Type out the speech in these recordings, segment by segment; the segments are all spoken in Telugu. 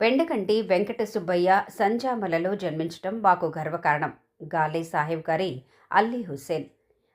పెండకంటి వెంకట సుబ్బయ్య సంజామలలో జన్మించడం మాకు గర్వకారణం. గాలే సాహెబ్ గారి అల్లీ హుస్సేన్.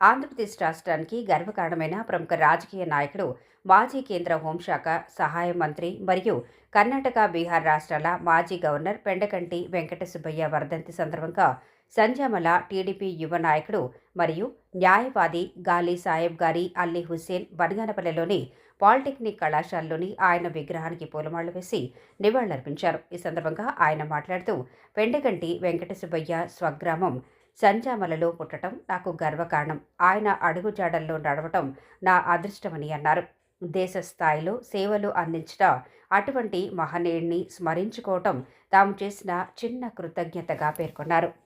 ఆంధ్రప్రదేశ్ రాష్ట్రానికి గర్వకారణమైన ప్రముఖ రాజకీయ నాయకుడు మాజీ కేంద్ర హోంశాఖ సహాయ మంత్రి మరియు కర్ణాటక బీహార్ రాష్ట్రాల మాజీ గవర్నర్ పెండకంటి వెంకట సుబ్బయ్య వర్ధంతి సందర్భంగా సంజామల టీడీపీ యువ నాయకుడు మరియు న్యాయవాది గాలి సాహెబ్ గారి అల్లీ హుస్సేన్ బనగానపల్లెలోని పాలిటెక్నిక్ కళాశాలలోని ఆయన విగ్రహానికి పూలమాళ్ళు వేసి నివాళులర్పించారు. ఈ సందర్భంగా ఆయన మాట్లాడుతూ పెండగంటి వెంకట సుబ్బయ్య స్వగ్రామం సంజామలలో పుట్టడం నాకు గర్వకారణం. ఆయన అడుగుజాడల్లో నడవటం నా అదృష్టమని అన్నారు. దేశ స్థాయిలో సేవలు అందించిన అటువంటి మహనీయుడిని స్మరించుకోవటం తాము చేసిన చిన్న కృతజ్ఞతగా పేర్కొన్నారు.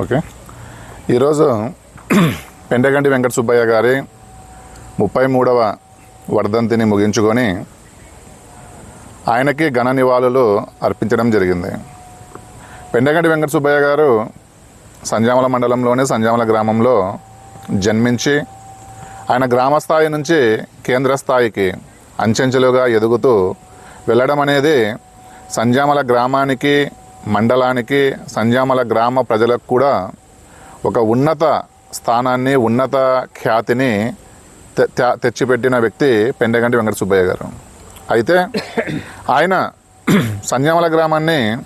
ఓకే. ఈరోజు పెండగంటి వెంకట సుబ్బయ్య గారి ముప్పై మూడవ వర్ధంతిని ముగించుకొని ఆయనకి ఘన నివాళులు అర్పించడం జరిగింది. పెండగంటి వెంకట సుబ్బయ్య గారు సంజామల మండలంలోని సంజామల గ్రామంలో జన్మించి ఆయన గ్రామ స్థాయి నుంచి కేంద్ర స్థాయికి అంచెంచెలుగా ఎదుగుతూ వెళ్ళడం అనేది సంజామల గ్రామానికి మండలానికి సంజామల గ్రామ ప్రజలకు కూడా ఒక ఉన్నత స్థానాన్ని ఉన్నత ఖ్యాతిని తె- తెచ్చిపెట్టిన వ్యక్తి పెండగంటి వెంకట సుబ్బయ్య గారు. అయితే ఆయన సంజామల గ్రామాన్ని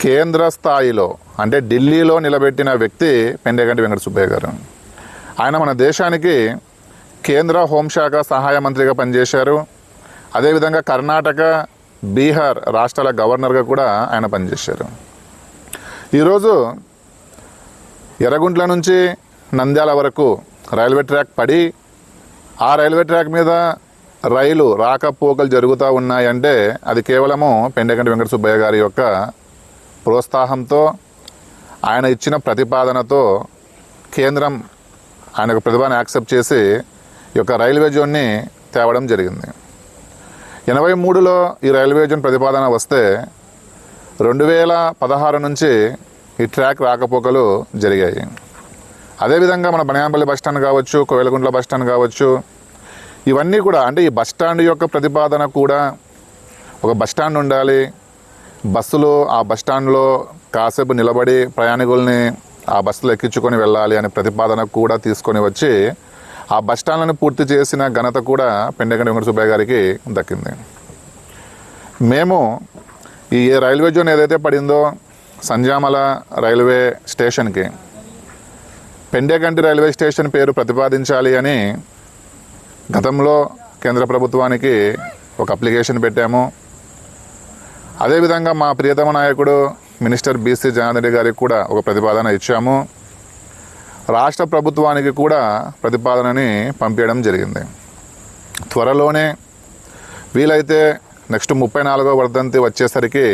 కేంద్ర స్థాయిలో అంటే ఢిల్లీలో నిలబెట్టిన వ్యక్తి పెండగంటి వెంకట సుబ్బయ్య గారు. ఆయన మన దేశానికి కేంద్ర హోంశాఖ సహాయ మంత్రిగా పనిచేశారు. అదేవిధంగా కర్ణాటక బీహార్ రాష్ట్రాల గవర్నర్గా కూడా ఆయన పనిచేశారు. ఈరోజు ఎర్రగుంట్ల నుంచి నంద్యాల వరకు రైల్వే ట్రాక్ పడి ఆ రైల్వే ట్రాక్ మీద రైలు రాకపోకలు జరుగుతూ ఉన్నాయంటే అది కేవలము పెండగంటి వెంకట సుబ్బయ్య గారి యొక్క ప్రోత్సాహంతో ఆయన ఇచ్చిన ప్రతిపాదనతో కేంద్రం ఆయన ప్రతిభాన్ని యాక్సెప్ట్ చేసి ఈ యొక్క రైల్వే జోన్ని తేవడం జరిగింది. ఎనభై మూడులో ఈ రైల్వే జోన్ ప్రతిపాదన వస్తే రెండు వేల పదహారు నుంచి ఈ ట్రాక్ రాకపోకలు జరిగాయి. అదేవిధంగా మన బనియానపల్లి బస్ స్టాండ్ కావచ్చు కోవెలగుంట్ల బస్ స్టాండ్ కావచ్చు ఇవన్నీ కూడా అంటే ఈ బస్ స్టాండ్ యొక్క ప్రతిపాదన కూడా ఒక బస్ స్టాండ్ ఉండాలి. బస్సులు ఆ బస్ స్టాండ్లో కాసేపు నిలబడి ప్రయాణికుల్ని ఆ బస్సులో ఎక్కించుకొని వెళ్ళాలి అనే ప్రతిపాదన కూడా తీసుకొని వచ్చి ఆ బస్టాండ్లను పూర్తి చేసిన ఘనత కూడా పెండగంటి వెంకట సుబ్బయ్య గారికి దక్కింది. మేము ఈ రైల్వే జోన్ ఏదైతే పడిందో సంజామల రైల్వే స్టేషన్కి పెండేగంటి రైల్వే స్టేషన్ పేరు ప్రతిపాదించాలి అని గతంలో కేంద్ర ప్రభుత్వానికి ఒక అప్లికేషన్ పెట్టాము. అదేవిధంగా మా ప్రియతమ నాయకుడు మినిస్టర్ బీసీ జనార్దన్ రెడ్డి గారికి కూడా ఒక ప్రతిపాదన ఇచ్చాము. రాష్ట్ర ప్రభుత్వానికి కూడా ప్రతిపాదనని పంపించడం జరిగింది. త్వరలోనే వీలైతే నెక్స్ట్ ముప్పై నాలుగో వర్ధంతి వచ్చేసరికి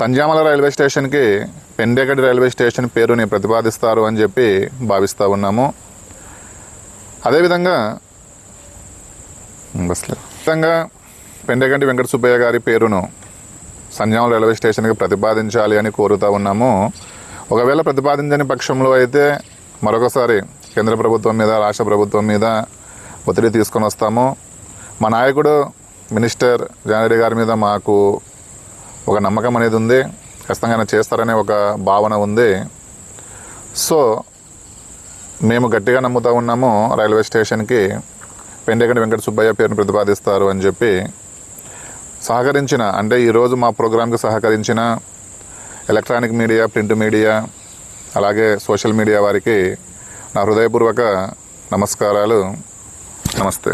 సంజామల రైల్వే స్టేషన్కి పెండేగడి రైల్వే స్టేషన్ పేరుని ప్రతిపాదిస్తారు అని చెప్పి భావిస్తూ ఉన్నాము. అదేవిధంగా బస్లే విధంగా పెండగంటి వెంకట సుబ్బయ్య గారి పేరును సంజామల రైల్వే స్టేషన్కి ప్రతిపాదించాలి అని కోరుతూ ఉన్నాము. ఒకవేళ ప్రతిపాదించని పక్షంలో అయితే మరొకసారి కేంద్ర ప్రభుత్వం మీద రాష్ట్ర ప్రభుత్వం మీద ఒత్తిడి తీసుకొని వస్తాము. మా నాయకుడు మినిస్టర్ జానరెడ్డి గారి మీద మాకు ఒక నమ్మకం అనేది ఉంది. ఖచ్చితంగా ఆయన చేస్తారనే ఒక భావన ఉంది. సో మేము గట్టిగా నమ్ముతూ ఉన్నాము రైల్వే స్టేషన్కి పెండగండి వెంకట సుబ్బయ్య పేరును ప్రతిపాదిస్తారు అని చెప్పి. సహకరించిన అంటే ఈరోజు మా ప్రోగ్రాంకి సహకరించిన ఎలక్ట్రానిక్ మీడియా ప్రింట్ మీడియా అలాగే సోషల్ మీడియా వారికి నా హృదయపూర్వక నమస్కారాలు. నమస్తే.